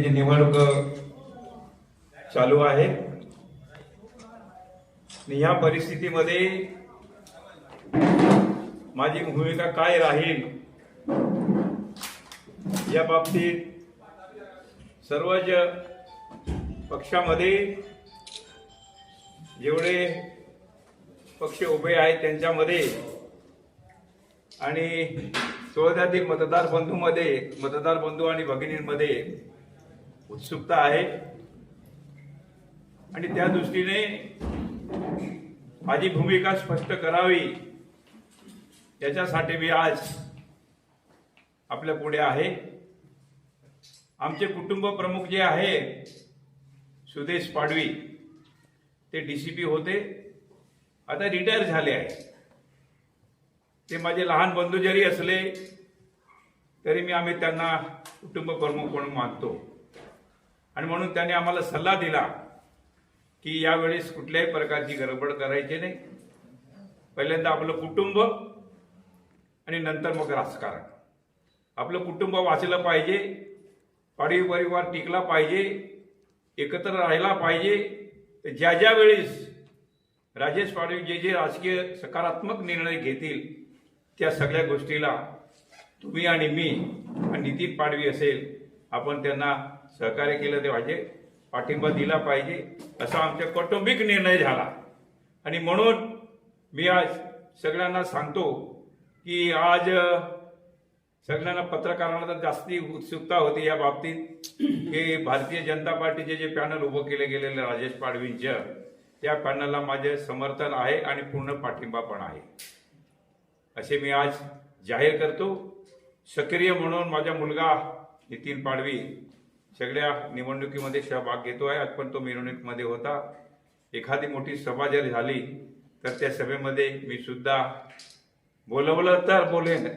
नगरपालिकेची निवडणूक चालू आहे. आणि ह्या परिस्थितीमध्ये माझी भूमिका काय राहील या बाबतीत सर्वच पक्षामध्ये जेवढे पक्ष उभे आहेत त्यांच्यामध्ये आणि शोधातील मतदार बंधूमध्ये मतदार बंधू आणि भगिनींमध्ये उत्सुकता आहे. आणि त्या दृष्टीने माझी भूमिका स्पष्ट करावी. याच्यासाठी मी आज आपल्या पुढे आहे. आमचे कुटुंब प्रमुख जे आहे सुदेश पाडवी ते डीसीपी होते. आता रिटायर झाले आहे ते माझे लहान बंधू जरी असले तरी मी आम्ही त्यांना कुटुंब प्रमुख म्हणून मानतो. आणि म्हणून त्याने आम्हाला सल्ला दिला की यावेळेस कुठल्याही प्रकारची गडबड करायची नाही. पहिल्यांदा आपलं कुटुंब आणि नंतर मग राजकारण. आपलं कुटुंब वाचलं पाहिजे पाडवी परिवार टिकला पाहिजे एकत्र राहिला पाहिजे. तर ज्या ज्या वेळेस राजेश पाडवी जे जे राजकीय सकारात्मक निर्णय घेतील त्या सगळ्या गोष्टीला तुम्ही आणि मी आणि नितीन पाडवी असेल आपण त्यांना सहकार्य केलं ते पाहिजे पाठिंबा दिला पाहिजे असा आमच्या कौटुंबिक निर्णय झाला. आणि म्हणून मी आज सगळ्यांना सांगतो की आज सगळ्यांना पत्रकारांना तर जास्ती उत्सुकता होती या बाबतीत की भारतीय जनता पार्टीचे जे पॅनल उभं केले गेलेले राजेश पाडवींच्या त्या पॅनलला माझे समर्थन आहे आणि पूर्ण पाठिंबा पण आहे. असे मी आज जाहीर करतो. सक्रिय म्हणून माझा मुलगा नितीन पाडवी सगळ्या निवडणुकीमध्ये सहभाग घेतो आहे. आज पण तो मिरवणुकीमध्ये होता. एखादी मोठी सभा जर झाली तर त्या सभेमध्ये मी सुद्धा बोलवलं तर बोलेन.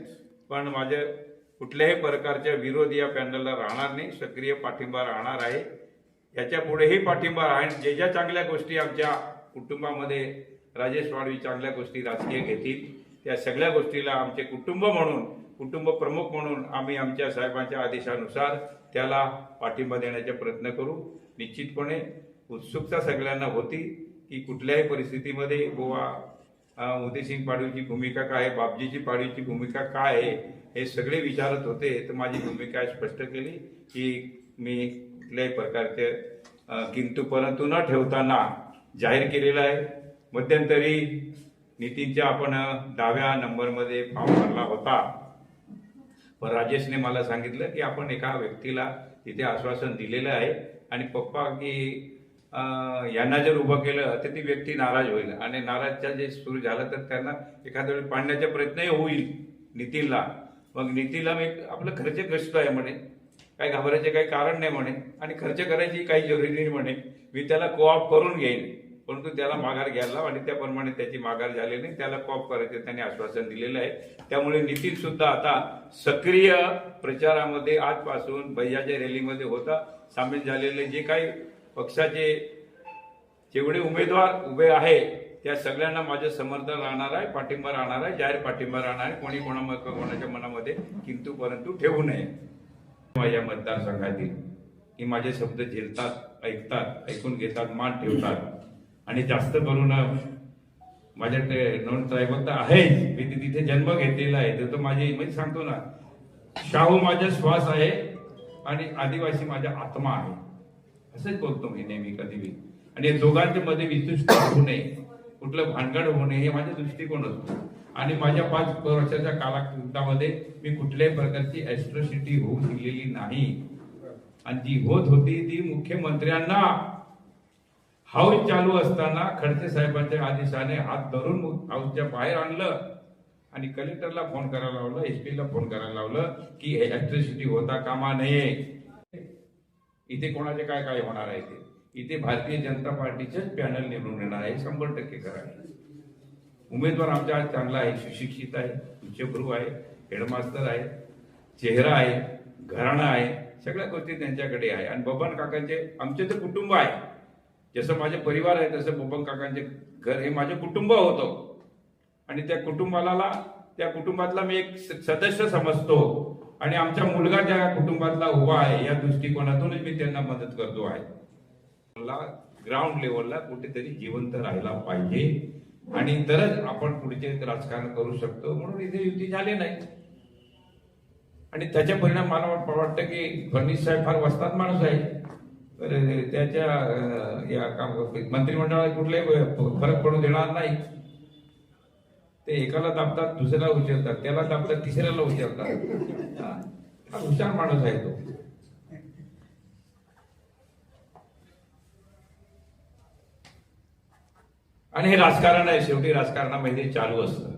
पण माझ्या कुठल्याही प्रकारच्या विरोध या पॅनलला राहणार नाही. सक्रिय पाठिंबा राहणार आहे. याच्या पुढेही पाठिंबा राहील जे ज्या चांगल्या गोष्टी आमच्या कुटुंबामध्ये राजेश वाडवी चांगल्या गोष्टी राजकीय घेतील त्या सगळ्या गोष्टीला आमचे कुटुंब म्हणून कुटुंब प्रमुख म्हणून आम्ही आमच्या साहेबांच्या आदेशानुसार त्याला पाठिंबा देण्याचा प्रयत्न करू. निश्चितपणे उत्सुकता सगळ्यांना होती की कुठल्याही परिस्थितीमध्ये गोवा उदयसिंग पाडवीची भूमिका काय आहे बापजीची पाडवीची भूमिका काय आहे हे सगळे विचारत होते. तर माझी भूमिका स्पष्ट केली की मी कुठल्याही प्रकारचे अं, किंतु परंतु न ठेवताना जाहीर केलेलं आहे. मध्यंतरी नितीनच्या आपण दहाव्या नंबरमध्ये फॉर्म भरला होता. पण राजेशने मला सांगितलं की आपण एका व्यक्तीला तिथे आश्वासन दिलेलं आहे आणि पप्पा की यांना जर उभं केलं तर ती व्यक्ती नाराज होईल. आणि नाराजच्या जे सुरू झालं तर त्यांना एखाद्या वेळी पाडण्याचा प्रयत्नही होईल नितीनला. मग नितीनला मी आपलं खर्च कष्ट आहे म्हणे. काही घाबरायचे काही कारण नाही म्हणे. आणि खर्च करायची काही जरुरी नाही म्हणे. मी त्याला कोऑप करून घेईन. परंतु त्याला माघार घ्यायला आणि त्याप्रमाणे त्याची माघार झाली नाही त्याला कॉप करायचे त्यांनी आश्वासन दिलेलं आहे. त्यामुळे नितीन सुद्धा आता सक्रिय प्रचारामध्ये आजपासून भैयाच्या रॅलीमध्ये होता. सामील झालेले जे काही पक्षाचे जेवढे उमेदवार उभे आहे त्या सगळ्यांना माझं समर्थन राहणार आहे पाठिंबा राहणार आहे जाहीर पाठिंबा राहणार आहे. कोणी कोणा कोणाच्या मनामध्ये किंतु परंतु ठेवू नये. माझ्या मतदारसंघातील की माझे शब्द झेलतात ऐकतात ऐकून घेतात मान ठेवतात. आणि जास्त करून माझ्या नोंद ट्रायबल तर आहे. मी ते तिथे जन्म घेतलेला आहे. तर तो माझी म्हणजे सांगतो ना शाहू माझा श्वास आहे आणि आदिवासी माझा आत्मा आहे. असंच बोलतो मी नेहमी कधी बी. आणि या दोघांच्या मध्ये विशिष्ट होऊ नये. कुठलं भानगड होऊ नये हे माझा दृष्टिकोन असतो आणि माझ्या पाच वर्षाच्या कालावधीमध्ये मी कुठल्याही प्रकारची ऍस्ट्रोसिटी होऊ दिलेली नाही. आणि जी होत होती ती मुख्यमंत्र्यांना हाऊस चालू असताना खडसे साहेबांच्या आदेशाने हात धरून हाऊसच्या बाहेर आणलं आणि कलेक्टरला फोन करायला लावलं एस पीला फोन करायला लावलं की इलेक्ट्रिसिटी होता कामा नये. इथे कोणाचे काय काय होणार आहे ते? इथे भारतीय जनता पार्टीचेच पॅनल निवडून येणार आहे शंभर टक्के करा उमेदवार आमच्या चांगला आहे सुशिक्षित आहे उच्चभ्रू आहे हेडमास्टर आहे चेहरा आहे घराणा आहे सगळ्या गोष्टी त्यांच्याकडे आहे. आणि बबन काकांचे आमचे तर कुटुंब आहे. जसं माझे परिवार आहे तसं बोबन काकांचे घर हे माझे कुटुंब होतं. आणि त्या कुटुंबाला त्या कुटुंबातला मी एक स- सदस्य समजतो. आणि आमचा मुलगा ज्या कुटुंबातला उभा आहे या दृष्टिकोनातूनच मी त्यांना मदत करतो आहे. मला ग्राउंड लेवलला कुठेतरी जिवंत राहायला पाहिजे. आणि तरच आपण पुढचे राजकारण करू शकतो. म्हणून इथे युती झाली नाही. आणि त्याच्या परिणाम मला वाटतं की फडणवीस साहेब फार वस्तात माणूस आहे त्याच्या या काम मंत्रिमंडळात कुठलाही फरक पडू देणार नाही. ते एकाला दाबतात दुसऱ्याला उचलतात. त्याला दाबतात तिसऱ्याला उचलतात. हा, हुशार माणूस आहे तो. आणि हे राजकारण आहे शेवटी राजकारणामध्ये चालू असतं.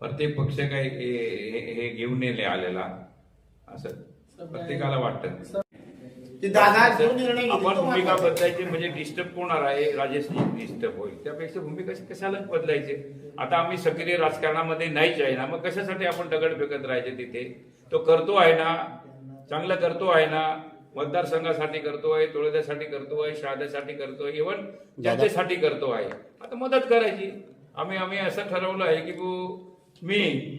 प्रत्येक पक्ष काही हे- हे घेऊन नेले आलेला. असं प्रत्येकाला वाटतं. ते दादा जो निर्णय घेतील आपण तो भूमिका महत्त्वाचा. बदलायची म्हणजे डिस्टर्ब होणार आहे? राजेशजी डिस्टर्ब होईल. त्यापेक्षा भूमिका कशाला बदलायचे? आता आम्ही सक्रिय राजकारणामध्ये नाहीच आहे ना. मग कशासाठी आपण दगड फेकत राहायचे तिथे? तो करतो आहे ना. चांगलं करतो आहे ना. मतदारसंघासाठी करतोय तुळजासाठी करतोय शहाद्यासाठी करतोय इव्हन जनतेसाठी करतो आहे. आता मदत करायची. आम्ही आम्ही असं ठरवलं आहे की मी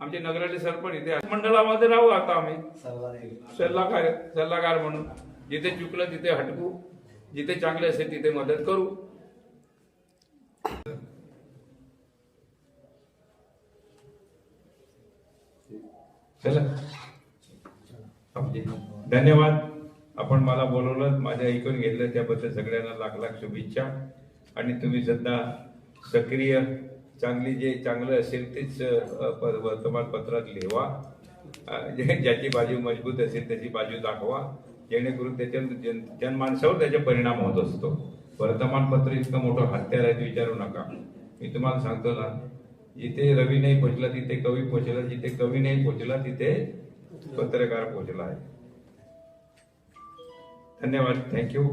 आमचे नगराचे सरपंच इथे मंडळामध्ये राहू आता आम्ही. सल्लागार सल्लागार म्हणून. जिथे चुकलं तिथे हटकू. जिथे चांगले असेल तिथे मदत करू. धन्यवाद. आपण मला बोलवलं माझ्या ऐकून घेतलं. त्याबद्दल सगळ्यांना लाख लाख शुभेच्छा. आणि तुम्ही सध्या सक्रिय चांगली जे चांगलं असेल तेच वर्तमानपत्रात लिहा ज्याची बाजू मजबूत असेल त्याची बाजू दाखवा. जेणेकरून त्याच्या जन जनमानसावर त्याचा परिणाम होत असतो. वर्तमानपत्र इतकं मोठं हत्यार आहे विचारू नका. मी तुम्हाला सांगतो ना जिथे रवी नाही पोचला तिथे कवी पोचला जिथे कवी नाही पोचला तिथे पत्रकार पोचला आहे. धन्यवाद. थँक्यू.